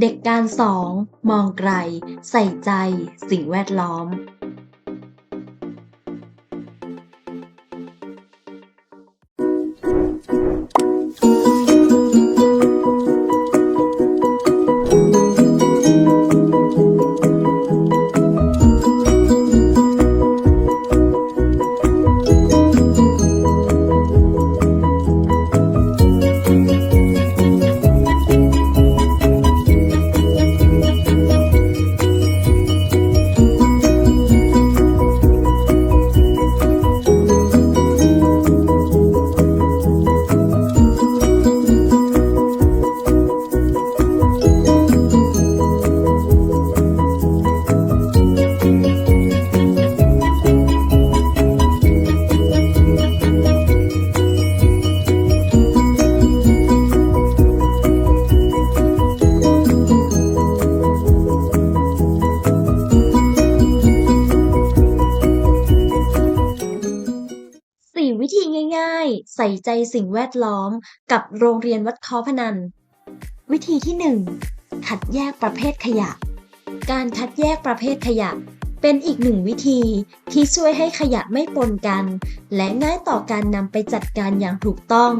เด็กการสอง มองไกล ใส่ใจ สิ่งแวดล้อม ง่ายๆ ใส่ใจสิ่งแวดล้อม กับโรงเรียนวัดคอพนัน วิธีที่ 1 คัดแยกประเภทขยะ การคัดแยกประเภทขยะ เป็นอีกหนึ่งวิธีที่ช่วยให้ขยะไม่ปนกัน และง่ายต่อการนำไปจัดการอย่างถูกต้อง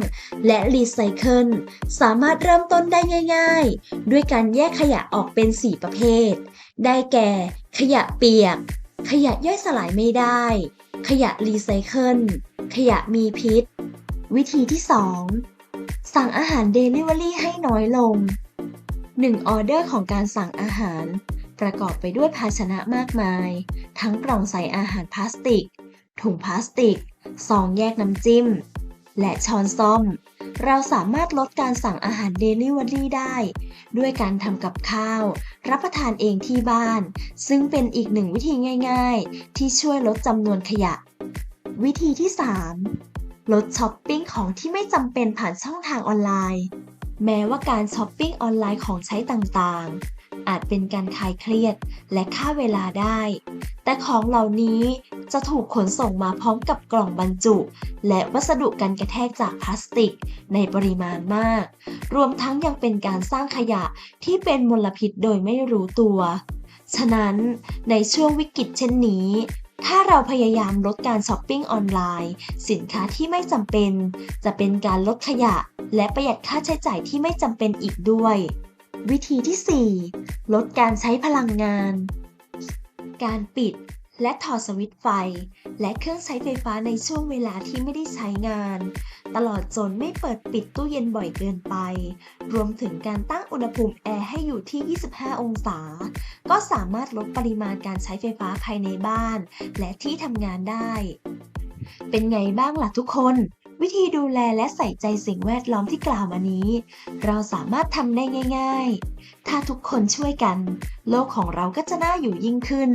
และรีไซเคิลสามารถเริ่มต้นได้ง่าย ๆ ด้วยการแยกขยะออกเป็น 4 ประเภท ได้แก่ ขยะเปียก ขยะย่อยสลายไม่ได้ ขยะรีไซเคิล ขยะมีพิษ วิธีที่ 2 สั่งอาหารเดลิเวอรี่ให้น้อยลง 1 ออเดอร์ของการสั่งอาหาร ประกอบไปด้วยภาชนะมากมาย ทั้งกล่องใส่อาหารพลาสติก ถุงพลาสติก ซองแยกน้ำจิ้ม และช้อนซ่อม เราสามารถลดการสั่งอาหารเดลิเวอรี่ได้ ด้วยการทำกับข้าว รับประทานเองที่บ้าน ซึ่งเป็นอีกหนึ่งวิธีง่าย ๆ ที่ช่วยลดจำนวนขยะ วิธีที่ 3 ลดช้อปปิ้งของที่ไม่จำเป็นผ่านช่องทางออนไลน์ แม้ว่าการช้อปปิ้งออนไลน์ของใช้ต่างๆ อาจเป็นการคลายเครียดและฆ่าเวลาได้ แต่ของเหล่านี้จะถูกขนส่งมาพร้อมกับกล่องบรรจุ และวัสดุกันกระแทกจากพลาสติกในปริมาณมาก รวมทั้งยังเป็นการสร้างขยะที่เป็นมลพิษโดยไม่รู้ตัว ฉะนั้นในช่วงวิกฤตเช่นนี้ ถ้าเราพยายามลดการช้อปปิ้งออนไลน์ สินค้าที่ไม่จำเป็น จะเป็นการลดขยะ และประหยัดค่าใช้จ่ายที่ไม่จำเป็นอีกด้วย วิธีที่ 4 ลดการใช้พลังงาน การปิดและถอดสวิตช์ไฟ และเครื่องใช้ไฟฟ้าในช่วงเวลาที่ไม่ได้ใช้งาน ตลอดจนไม่เปิดปิดตู้เย็นบ่อยเกินไป รวมถึงการตั้งอุณหภูมิแอร์ให้อยู่ที่ 25 องศา ก็สามารถลดปริมาณการใช้ไฟฟ้าภายในบ้าน และที่ทำงานได้ เป็นไงบ้างล่ะทุกคน วิธีดูแลและใส่ใจสิ่งแวดล้อมที่กล่าวมานี้ เราสามารถทำได้ง่าย ๆ ถ้าทุกคนช่วยกัน โลกของเราก็จะน่าอยู่ยิ่งขึ้น